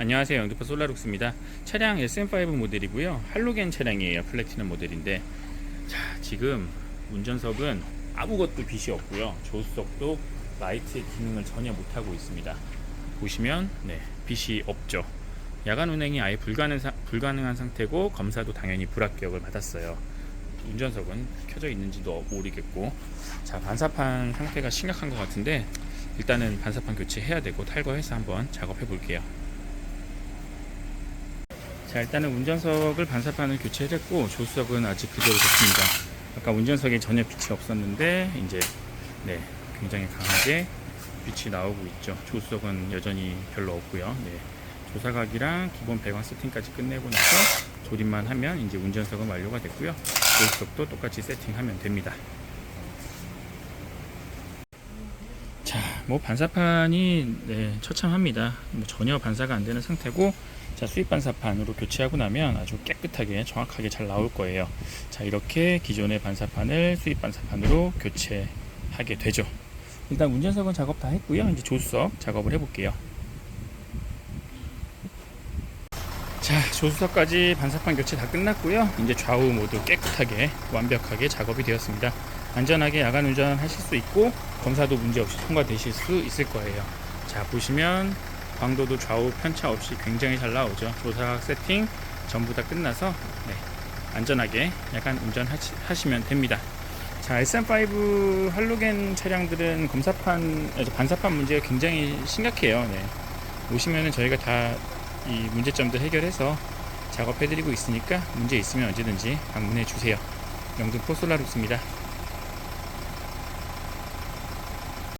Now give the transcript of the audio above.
안녕하세요. 영등포 솔라룩스입니다. 차량 SM5 모델이고요. 할로겐 차량이에요. 플래티넘 모델인데 자, 지금 운전석은 아무것도 빛이 없고요. 조수석도 라이트의 기능을 전혀 못하고 있습니다. 보시면 네, 빛이 없죠. 야간 운행이 아예 불가능, 불가능한 상태고 검사도 당연히 불합격을 받았어요. 운전석은 켜져 있는지도 모르겠고 자 반사판 상태가 심각한 것 같은데 일단은 반사판 교체해야 되고 탈거해서 한번 작업해 볼게요. 자 일단은 운전석을 반사판을 교체했고 조수석은 아직 그대로 좋습니다. 아까 운전석에 전혀 빛이 없었는데 이제 네 굉장히 강하게 빛이 나오고 있죠. 조수석은 여전히 별로 없고요. 네, 조사각이랑 기본 배관 세팅까지 끝내고 나서 조립만 하면 이제 운전석은 완료가 됐고요. 조수석도 똑같이 세팅하면 됩니다. 자, 뭐 반사판이 네, 처참합니다. 뭐 전혀 반사가 안 되는 상태고 자, 수입 반사판으로 교체하고 나면 아주 깨끗하게 정확하게 잘 나올 거예요. 자, 이렇게 기존의 반사판을 수입 반사판으로 교체하게 되죠. 일단 운전석은 작업 다 했고요. 이제 조수석 작업을 해볼게요. 자, 조수석까지 반사판 교체 다 끝났고요. 이제 좌우 모두 깨끗하게 완벽하게 작업이 되었습니다. 안전하게 야간 운전하실 수 있고 검사도 문제 없이 통과되실 수 있을 거예요. 자, 보시면 광도도 좌우 편차 없이 굉장히 잘 나오죠. 조사각 세팅 전부 다 끝나서 네, 안전하게 야간 운전하시면 됩니다. 자, SM5 할로겐 차량들은 검사판, 반사판 문제가 굉장히 심각해요. 네. 오시면은 저희가 다 이 문제점들 해결해서 작업해드리고 있으니까 문제 있으면 언제든지 방문해 주세요. 영등포 솔라룩스입니다.